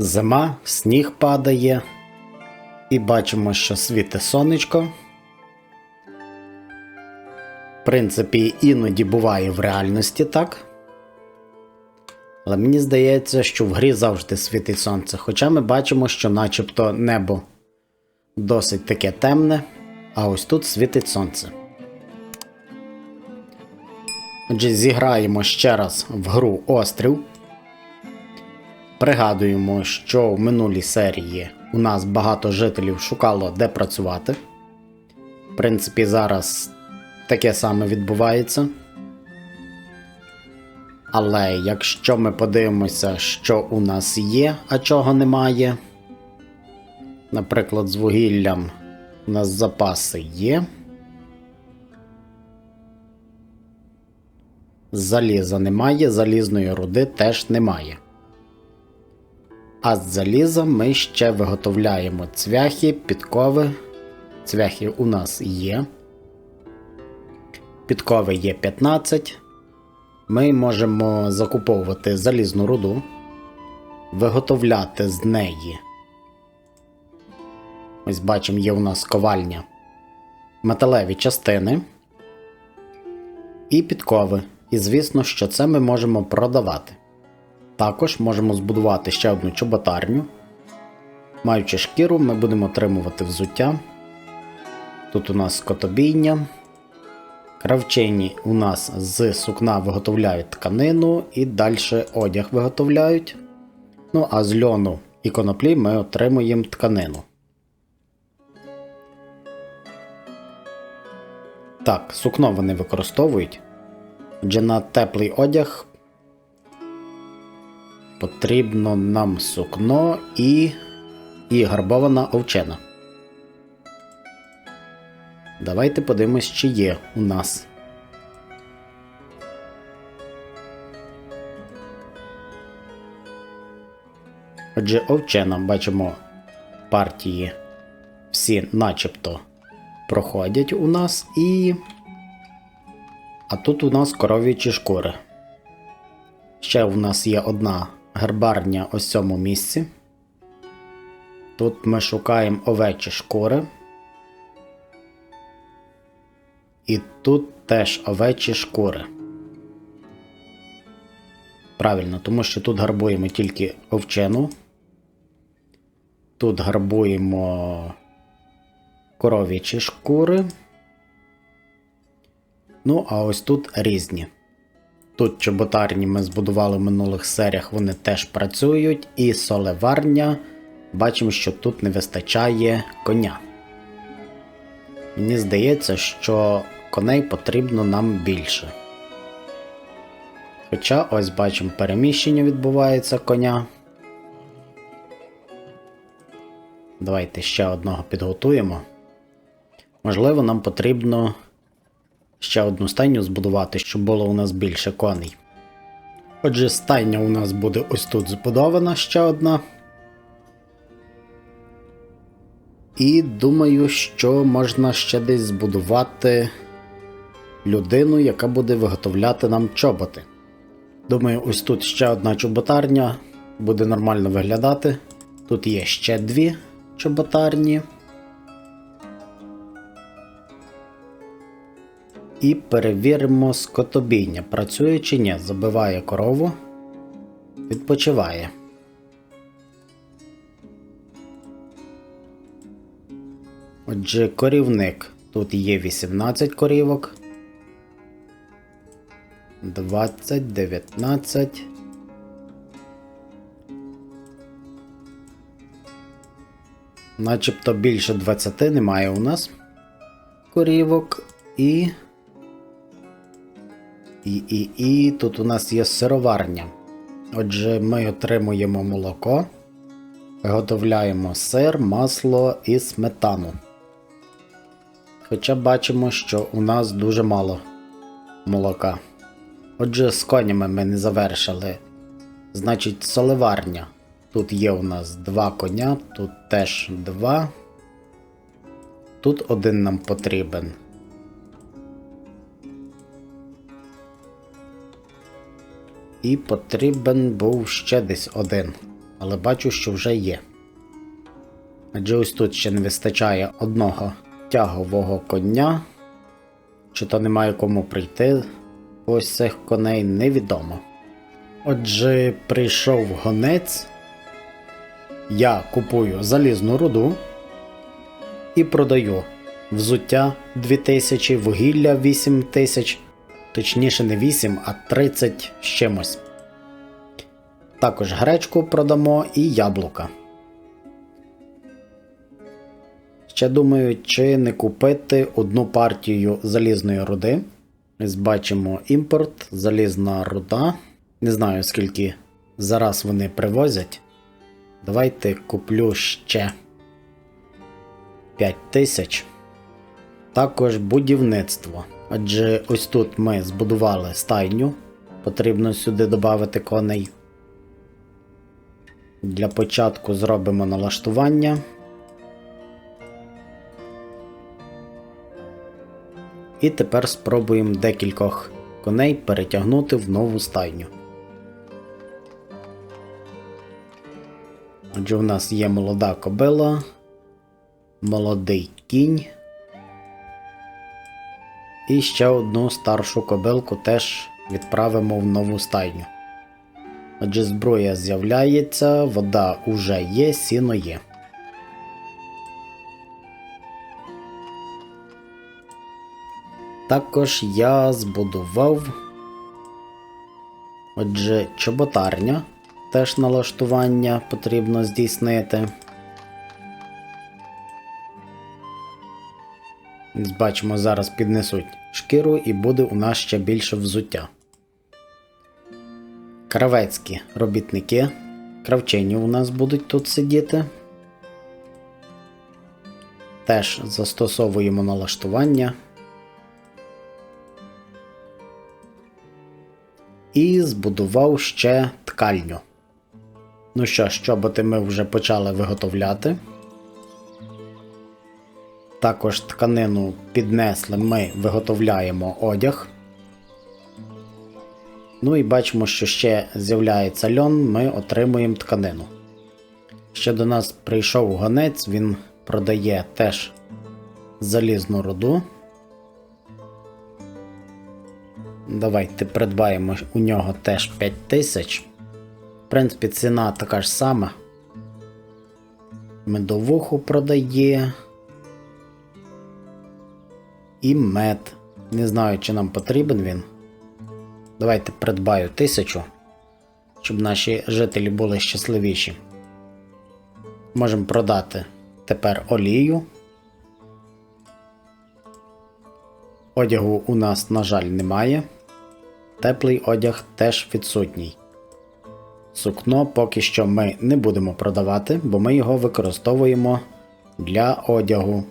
Зима, сніг падає, і бачимо, що світе сонечко. В принципі, іноді буває в реальності так. Але мені здається, що в грі завжди світить сонце. Хоча ми бачимо, що начебто небо досить таке темне, а ось тут світить сонце. Отже, зіграємо ще раз в гру Острів. Пригадуємо, що в минулій серії у нас багато жителів шукало, де працювати. В принципі, зараз таке саме відбувається. Але якщо ми подивимося, що у нас є, а чого немає. Наприклад, з вугіллям у нас запаси є. Заліза немає, залізної руди теж немає. А з заліза ми ще виготовляємо цвяхи, підкови. Цвяхи у нас є. Підкови є 15. Ми можемо закуповувати залізну руду, виготовляти з неї. Ось бачимо, є у нас ковальня. Металеві частини і підкови. І звісно, що це ми можемо продавати. Також можемо збудувати ще одну чоботарню. Маючи шкіру, ми будемо отримувати взуття. Тут у нас скотобійня. Кравчині у нас з сукна виготовляють тканину і далі одяг виготовляють. Ну, а з льону і коноплі ми отримуємо тканину. Так, сукно вони використовують. Отже, на теплий одяг потрібно нам сукно і, і гарбована овчина. Давайте подивимось, чи є у нас. Отже, овчина, бачимо, партії всі начебто проходять у нас і. А тут у нас коров'ячі шкури. Ще у нас є одна гербарня ось цьому місці. Тут ми шукаємо овечі шкури. І тут теж овечі шкури. Правильно, тому що тут гарбуємо тільки овчину. Тут гарбуємо коров'ячі шкури. Ну, а ось тут різні. Тут чоботарні ми збудували в минулих серіях, вони теж працюють, і солеварня. Бачимо, що тут не вистачає коня. Мені здається, що коней потрібно нам більше. Хоча ось бачимо, переміщення відбувається коня. Давайте ще одного підготуємо. Можливо, нам потрібно ще одну стайню збудувати, щоб було у нас більше коней. Отже, стайня у нас буде ось тут збудована ще одна. І думаю, що можна ще десь збудувати людину, яка буде виготовляти нам чоботи. Думаю, ось тут ще одна чоботарня буде нормально виглядати. Тут є ще дві чоботарні. І перевіримо скотобійня. Працює чи ні. Забиває корову, відпочиває. Отже, корівник. Тут є 18 корівок. 20, 19. Начебто більше 20 немає у нас корівок і. І, і, і тут у нас є сироварня. Отже, ми отримуємо молоко, виготовляємо сир, масло і сметану. Хоча бачимо, що у нас дуже мало молока. Отже, з конями ми не завершили. Значить, соливарня. Тут є у нас два коня, тут теж два. Тут один нам потрібен. І потрібен був ще десь один. але бачу, що вже є. Адже ось тут ще не вистачає одного тягового коня. Чи то немає кому прийти, ось цих коней невідомо. Отже, прийшов гонець. Я купую залізну руду і продаю взуття 2000, вугілля 8000, точніше не 8, а 30 з чимось. Також гречку продамо і яблука. Ще думаю, чи не купити одну партію залізної руди. Бачимо імпорт, залізна руда. Не знаю, скільки зараз вони привозять. Давайте куплю ще 5000. Також будівництво. Адже ось тут ми збудували стайню. Потрібно сюди додати коней. Для початку зробимо налаштування. І тепер спробуємо декількох коней перетягнути в нову стайню. Отже, у нас є молода кобила, молодий кінь. І ще одну старшу кобилку теж відправимо в нову стайню. Отже, зброя з'являється, вода уже є, сіно є. Також я збудував. Отже, чоботарня. Теж налаштування потрібно здійснити. Бачимо, зараз піднесуть шкіру і буде у нас ще більше взуття. Кравецькі робітники. Кравчині у нас будуть тут сидіти. Теж застосовуємо налаштування. І збудував ще ткальню. Ну що, щоботи ми вже почали виготовляти. Також тканину піднесли, ми виготовляємо одяг. Ну і бачимо, що ще з'являється льон, ми отримуємо тканину. Ще до нас прийшов гонець, він продає теж залізну руду. Давайте придбаємо у нього теж 5000. В принципі, ціна така ж сама. Медовуху продає. І мед. Не знаю, чи нам потрібен він. Давайте придбаю тисячу, щоб наші жителі були щасливіші. Можемо продати тепер олію. Одягу у нас, на жаль, немає. Теплий одяг теж відсутній. Сукно поки що ми не будемо продавати, бо ми його використовуємо для одягу.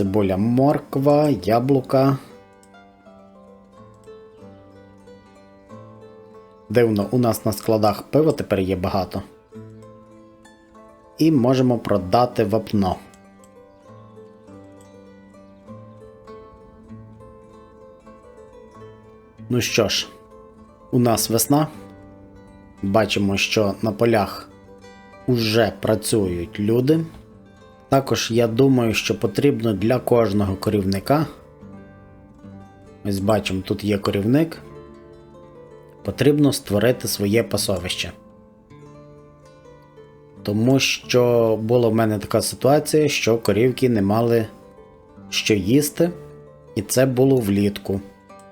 Цибуля морква, яблука. Дивно, у нас на складах пива тепер є багато. І можемо продати вапно. Ну що ж, у нас весна. Бачимо, що на полях уже працюють люди. Також я думаю, що потрібно для кожного корівника. Ось бачимо, тут є корівник. Потрібно створити своє пасовище. Тому що була в мене така ситуація, що корівки не мали що їсти, і це було влітку.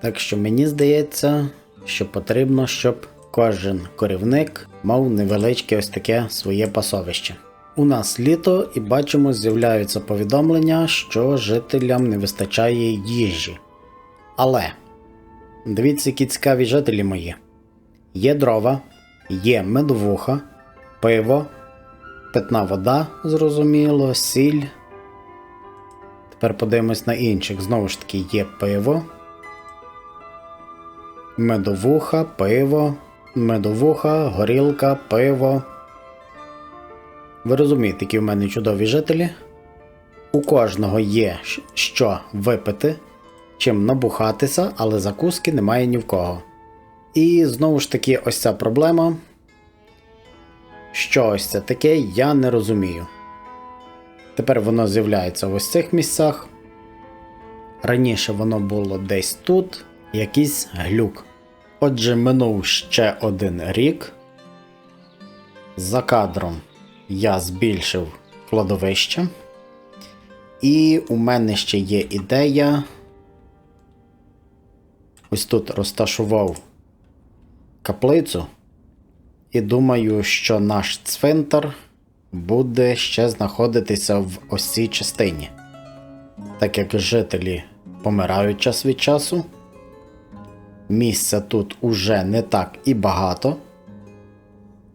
Так що мені здається, що потрібно, щоб кожен корівник мав невеличке ось таке своє пасовище. У нас літо і бачимо, з'являються повідомлення, що жителям не вистачає їжі. Але дивіться, які цікаві жителі мої. Є дрова, є медовуха, пиво, питна вода, зрозуміло, сіль. Тепер подивимось на інших. Знову ж таки, є пиво, медовуха, пиво, медовуха, горілка, пиво. Ви розумієте, які в мене чудові жителі. У кожного є що випити, чим набухатися, але закуски немає ні в кого. І знову ж таки, ось ця проблема. Що ось це таке, я не розумію. Тепер воно з'являється в ось цих місцях. Раніше воно було десь тут, якийсь глюк. Отже, минув ще один рік. За кадром я збільшив кладовище. І у мене ще є ідея. Ось тут розташував каплицю. І думаю, що наш цвинтар буде ще знаходитися в ось цій частині. Так як жителі помирають час від часу, місця тут уже не так і багато.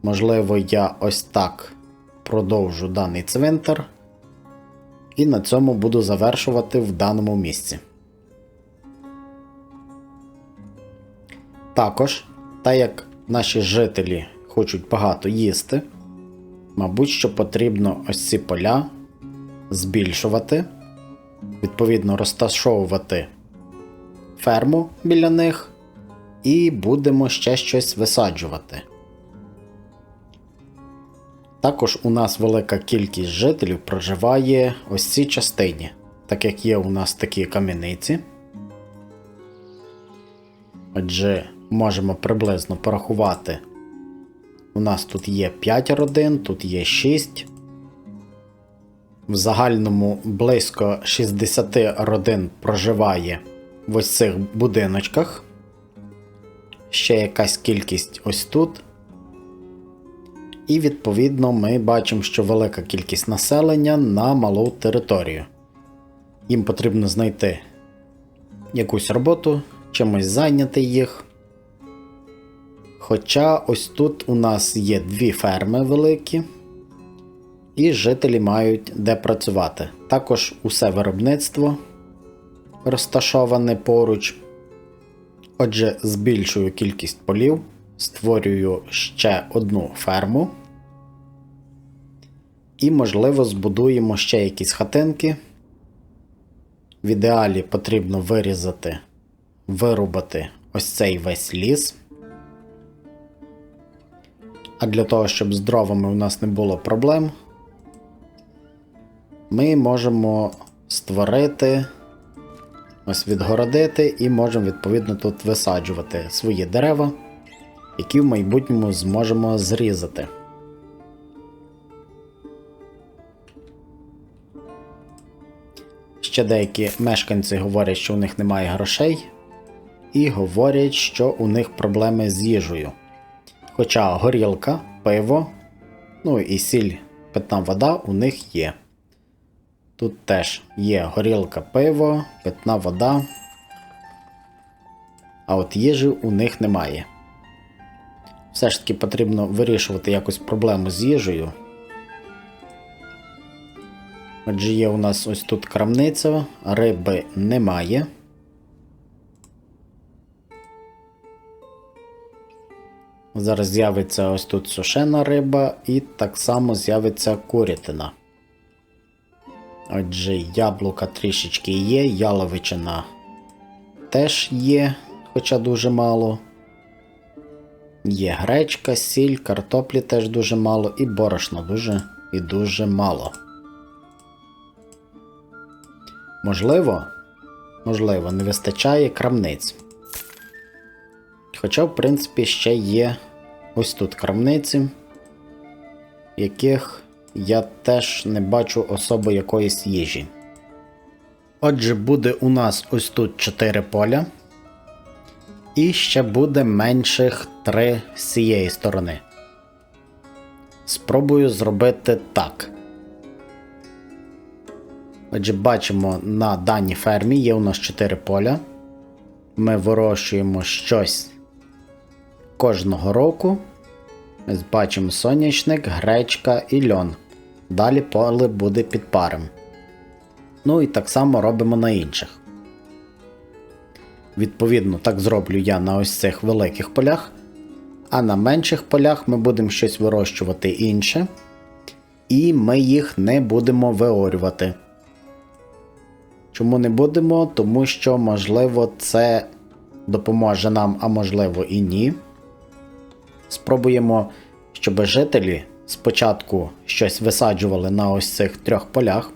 Можливо, я ось так продовжу даний цвинтар. І на цьому буду завершувати в даному місці. Також, так як наші жителі хочуть багато їсти, мабуть, що потрібно ось ці поля збільшувати, відповідно розташовувати ферму біля них, і будемо ще щось висаджувати. Також у нас велика кількість жителів проживає ось цій частині, так як є у нас такі кам'яниці. Отже, можемо приблизно порахувати. У нас тут є 5 родин, тут є 6. В загальному близько 60 родин проживає в ось цих будиночках. Ще якась кількість ось тут. І відповідно ми бачимо, що велика кількість населення на малу територію. Їм потрібно знайти якусь роботу, чимось зайняти їх. Хоча ось тут у нас є дві ферми великі, і жителі мають де працювати. Також усе виробництво розташоване поруч. Отже, збільшую кількість полів, створюю ще одну ферму. І, можливо, збудуємо ще якісь хатинки. В ідеалі потрібно вирізати, вирубати ось цей весь ліс. А для того, щоб з дровами у нас не було проблем, ми можемо створити, ось відгородити і можемо відповідно тут висаджувати свої дерева, які в майбутньому зможемо зрізати. Ще деякі мешканці говорять, що у них немає грошей, і говорять, що у них проблеми з їжею. Хоча горілка, пиво, ну і сіль, питна вода у них є. Тут теж є горілка пиво, питна вода. А от їжі у них немає. Все ж таки потрібно вирішувати якусь проблему з їжею. Отже, є у нас ось тут крамниця, риби немає. Зараз з'явиться ось тут сушена риба і так само з'явиться курятина. Отже, яблука трішечки є, яловичина теж є, хоча дуже мало. Є гречка, сіль, картоплі теж дуже мало, і борошно дуже і дуже мало. Можливо, можливо, не вистачає крамниць. Хоча, в принципі, ще є ось тут крамниці, яких я теж не бачу особо якоїсь їжі. Отже, буде у нас ось тут 4 поля. І ще буде менших 3 з цієї сторони. Спробую зробити так. Отже, бачимо на даній фермі є у нас 4 поля. Ми вирощуємо щось кожного року. Ось бачимо сонячник, гречка і льон. Далі поле буде під паром. Ну і так само робимо на інших. Відповідно, так зроблю я на ось цих великих полях. А на менших полях ми будемо щось вирощувати інше. І ми їх не будемо виорювати. Чому не будемо? Тому що, можливо, це допоможе нам, а можливо і ні. Спробуємо, щоб жителі спочатку щось висаджували на ось цих трьох полях,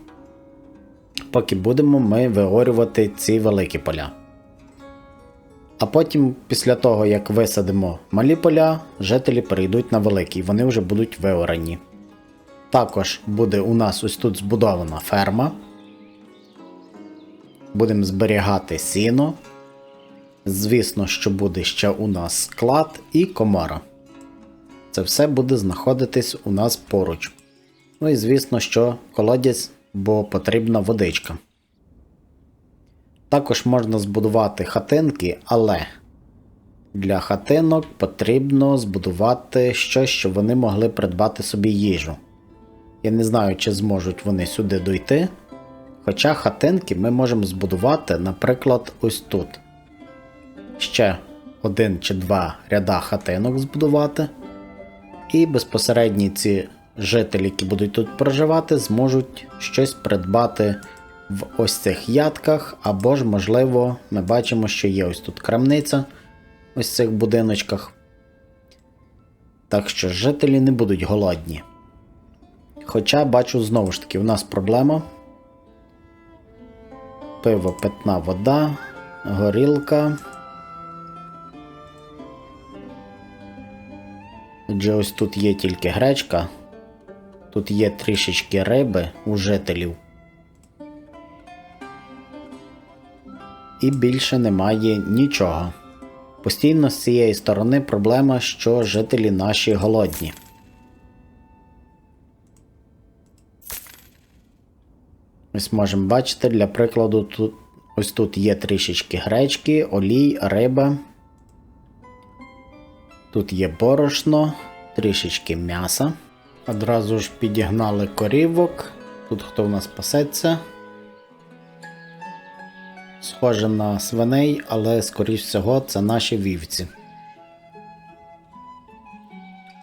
поки будемо ми виорювати ці великі поля. А потім, після того, як висадимо малі поля, жителі перейдуть на великі, вони вже будуть виорані. Також буде у нас ось тут збудована ферма. Будемо зберігати сіно. Звісно, що буде ще у нас склад і комора. Це все буде знаходитись у нас поруч. Ну і звісно, що колодязь, бо потрібна водичка. Також можна збудувати хатинки, але для хатинок потрібно збудувати щось, щоб вони могли придбати собі їжу. Я не знаю, чи зможуть вони сюди дойти. Хоча хатинки ми можемо збудувати, наприклад, ось тут. Ще один чи два ряда хатинок збудувати. І безпосередні ці жителі, які будуть тут проживати, зможуть щось придбати в ось цих ядках, або ж, можливо, ми бачимо, що є ось тут крамниця, ось цих будиночках. Так що жителі не будуть голодні. Хоча бачу знову ж таки, у нас проблема. Пиво, питна вода, горілка. Отже, ось тут є тільки гречка. Тут є трішечки риби у жителів. І більше немає нічого. Постійно з цієї сторони проблема, що жителі наші голодні. Ось можемо бачити, для прикладу, тут, ось тут є трішечки гречки, олій, риба. Тут є борошно, трішечки м'яса. Одразу ж підігнали корівок. Тут хто в нас пасеться. Схоже на свиней, але, скоріш всього, це наші вівці.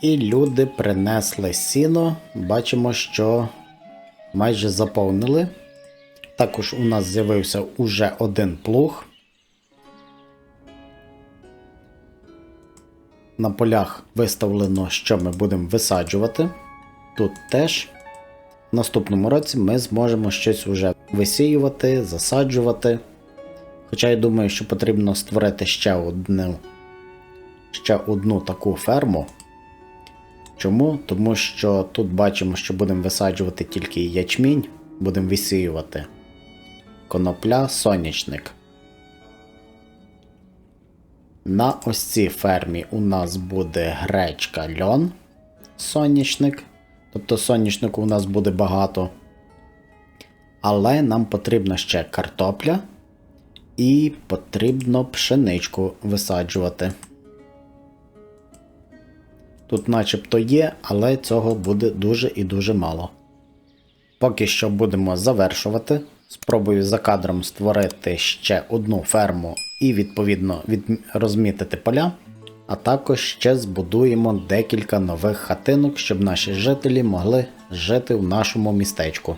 І люди принесли сіно. Бачимо, що майже заповнили. Також у нас з'явився уже один плуг. На полях виставлено, що ми будемо висаджувати. Тут теж в наступному році ми зможемо щось вже висіювати, засаджувати. Хоча я думаю, що потрібно створити ще одну, ще одну таку ферму. Чому? Тому що тут бачимо, що будемо висаджувати тільки ячмінь, будемо висіювати конопля, сонячник. На ось цій фермі у нас буде гречка льон, сонячник. Тобто сонячнику у нас буде багато. Але нам потрібна ще картопля і потрібно пшеничку висаджувати. Тут начебто є, але цього буде дуже і дуже мало. Поки що будемо завершувати. Спробую за кадром створити ще одну ферму і, відповідно, від... розмітити поля. А також ще збудуємо декілька нових хатинок, щоб наші жителі могли жити в нашому містечку.